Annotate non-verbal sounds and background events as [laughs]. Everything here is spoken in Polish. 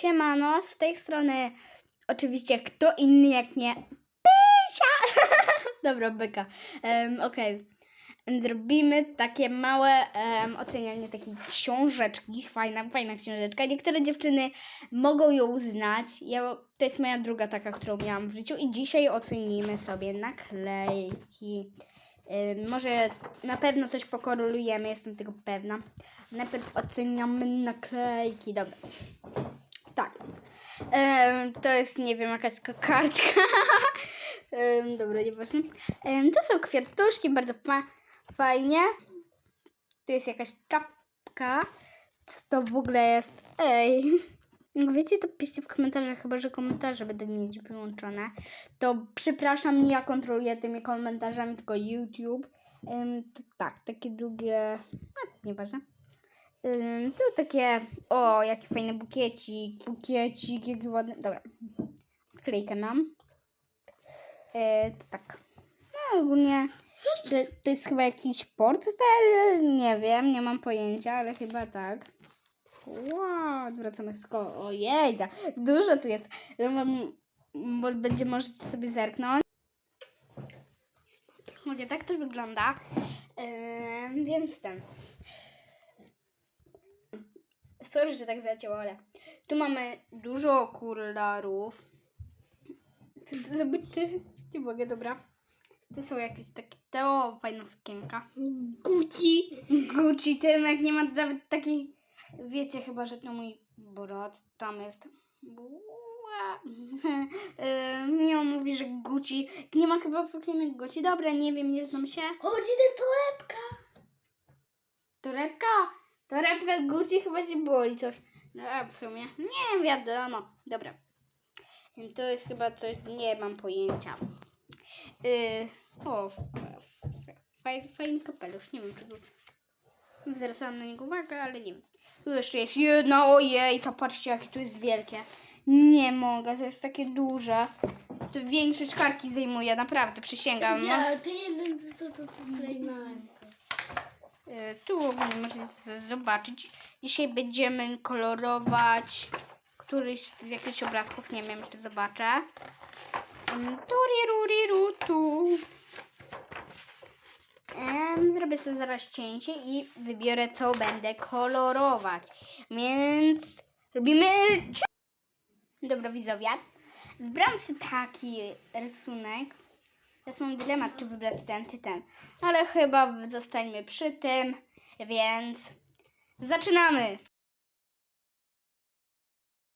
Siemano, z tej strony oczywiście kto inny jak nie Pysia! [laughs] Dobra, byka. Um, Okej. Zrobimy takie małe em, ocenianie takiej książeczki. Fajna, fajna książeczka. Niektóre dziewczyny mogą ją znać. Ja, to jest moja druga taka, którą miałam w życiu. I dzisiaj ocenimy sobie naklejki. Ym, może na pewno coś pokorolujemy, jestem tego pewna. Najpierw oceniamy naklejki. Dobra. Em, to jest, nie wiem, jakaś kartka. [laughs] um, dobra, nieważne. Um, to są kwiatuszki, bardzo fa fajnie. Tu jest jakaś czapka. Co to w ogóle jest? Ej. [laughs] No wiecie, to piszcie w komentarzach, chyba że komentarze będą mieć wyłączone. To przepraszam, nie ja kontroluję tymi komentarzami, tylko YouTube. Em, to tak, takie długie. A, nieważne. Ym, tu takie, o, jaki fajny bukiecik, bukiecik, jaki ładny, dobra, klejkę nam. E, to tak, no ogólnie, to, to jest chyba jakiś portfel, nie wiem, nie mam pojęcia, ale chyba tak. Wow, odwracamy wszystko, ojej, dużo tu jest, No, bo będzie możecie sobie zerknąć. Mówię, tak to wygląda, Ym, więc ten. Sorry, że tak zacięło, ale tu mamy dużo. Zobaczcie, nie mogę, dobra. To są jakieś takie, to fajna sukienka. Gucci. Gucci, ten jak nie ma nawet takiej, wiecie chyba, że to mój brat, tam jest. Nie on mówi, że Gucci. Nie ma chyba sukienek Gucci. Dobra, nie wiem, nie znam się. Chodzi do torebka. Torebka? Torebka Gucci chyba się boli coś. No a w sumie nie wiadomo. Dobra. To jest chyba coś, nie mam pojęcia. Yy, o, fajny, fajny kapelusz. Nie wiem, czy tu zwracałam na niego uwagę, ale nie wiem. Tu jeszcze jest jedno, ojej, patrzcie, jakie tu jest wielkie. Nie mogę, to jest takie duże. To większość karki zajmuje, naprawdę, przysięgam. No. Ja, ty jeden, to, to, to, E, Tu ogólnie możecie zobaczyć. Dzisiaj będziemy kolorować któryś z jakichś obrazków. Nie wiem, czy zobaczę. Turiru, tu. Zrobię sobie zaraz cięcie i wybiorę, co będę kolorować. Więc robimy... Dobra, widzowie. Wybrałam sobie taki rysunek. Teraz mam dylemat, czy wybrać ten, czy ten. Ale chyba zostańmy przy tym, więc zaczynamy.